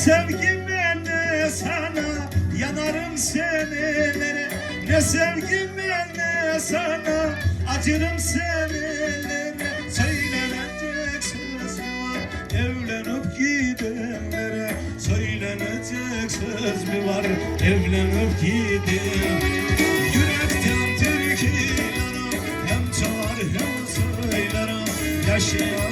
Ne sevgime ne sana yanarım senelere Ne sevgime ne sana acırım senelere Söylenecek söz var? Evlenip gidenlere Söylenecek söz mü var? Evlenip giden Yürekten türkülerim hem çalar hem söylerim. Yaşayamam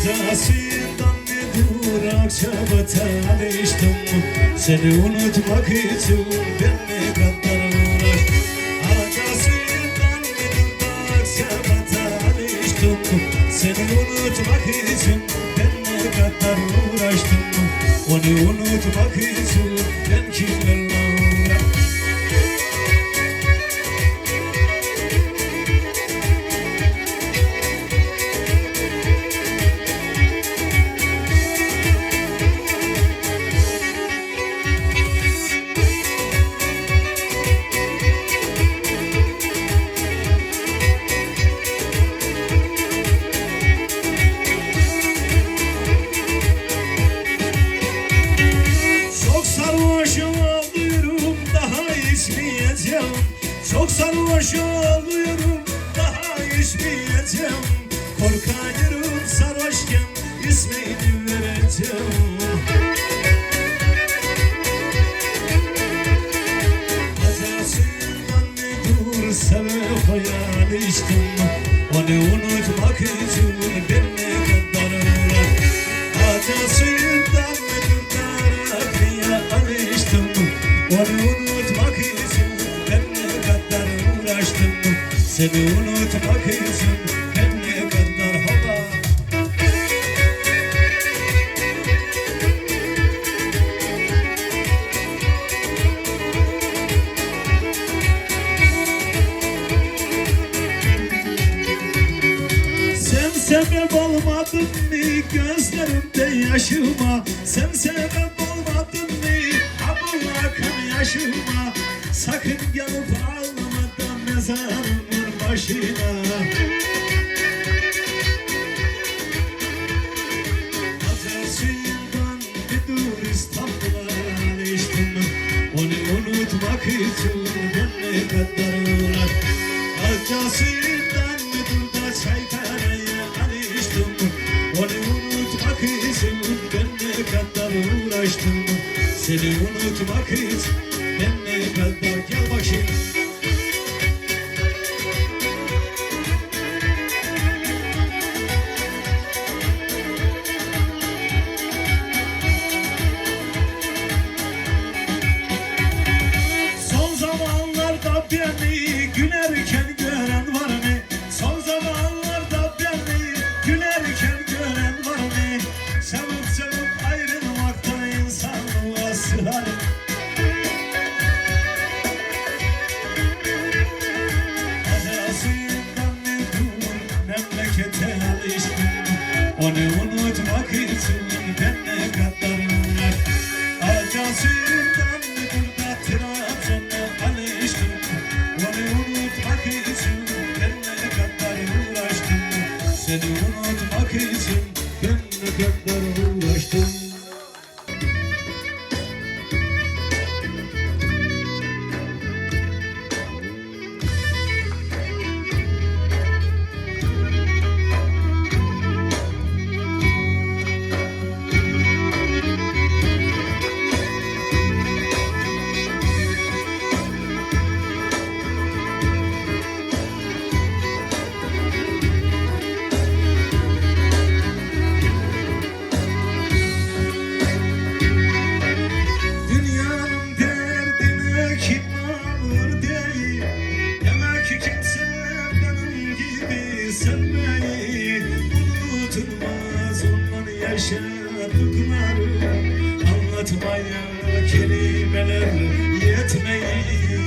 Acasından bir durak çabata alıştım Seni unutmak için ben ne kadar uğraştım. Acasından bir durak çabata alıştım Seni unutmak için ben ne kadar uğraştım. Onu unutmak için ben kimlerle Acısından bir dur sebep hayal içtim Onu unutmak için ben ne kadar uğraştım Acısından bir tarafiye alıştım Onu unutmak için ben kadar uğraştım Seni unutmak için yaşıma Sen sebep olmadın mı? Ha bu akın yaşıma Sakın yanıp ağlamadan mezarımın başına. Ateşinden bir dur İstanbul'a alıştım Onu unutmak için Seni unutmak için unutmak için Anlatmaya kelimeler yetmeyi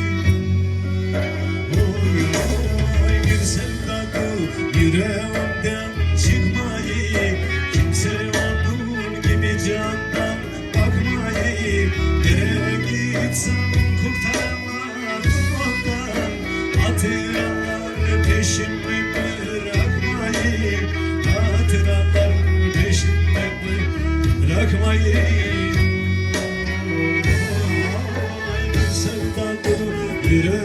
bir sevdadı yüreğimden çıkmayı Kimse onun gibi candan bakmayı Nereye gitsem kurtaramadım ondan Hatıralar peşimi bırakmayı Hatıralar peşimi bırakmayı sevdadır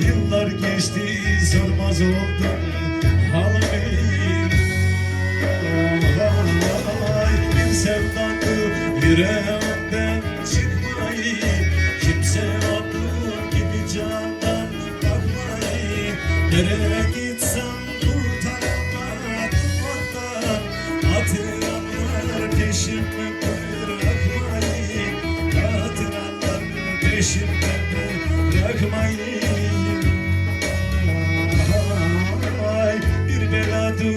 Yıllar geçti sormaz oldum Ay bir beladı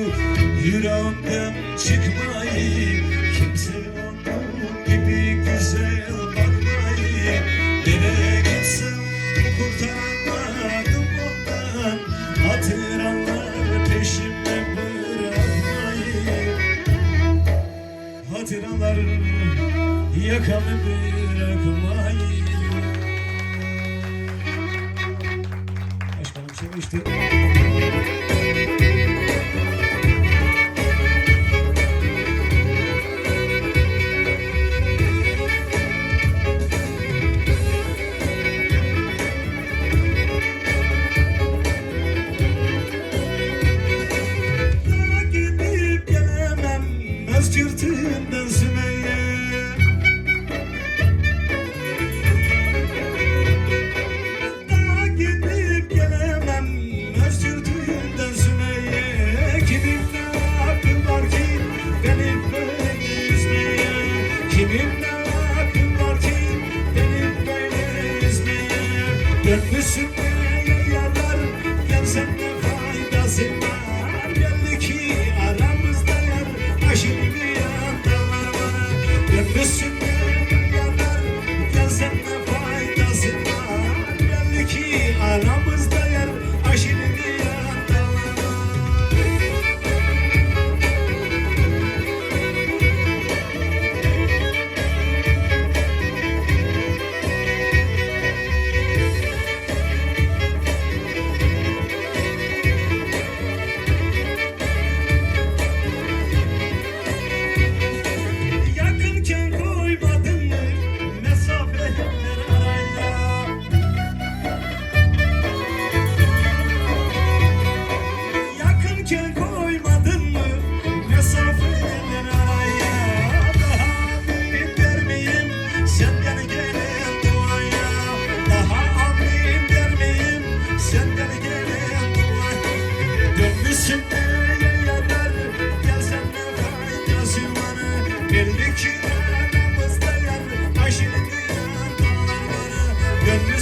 yüreğimden çıkmayı Kimse onun gibi güzel bakmayı Nereye gitsem kurtaramadım ondan Hatıralar peşime bırakmayı Hatıralar yakamı bırakmayı Başkanım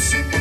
Listen.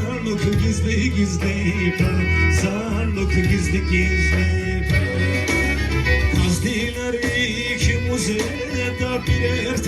look gizli gizli Sar look gizli gizli Kazdiler iki muzede birer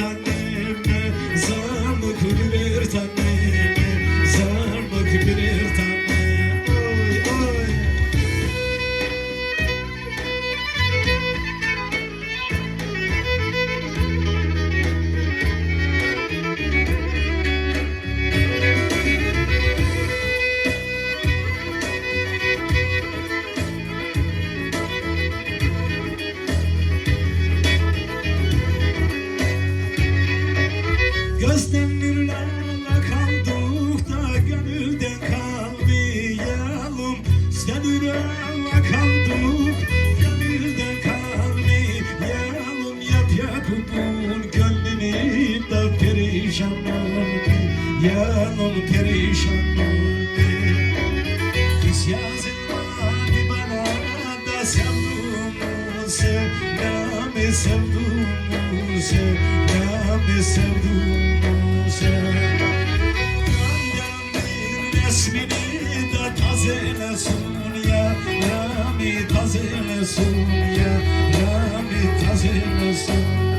İstenirlerle kaldık da gönülden kalmayalım İstenirlerle kaldık gönülden kalmayalım Yap yapımın gönlünü da perişan oldu Yanım perişan oldu Kız yazın bana da sevdum sevdamı sevdum güzel Ya ne sevdum bu sen Yan bir resmini ya. Ya mi tazele ya. Ya mi tazele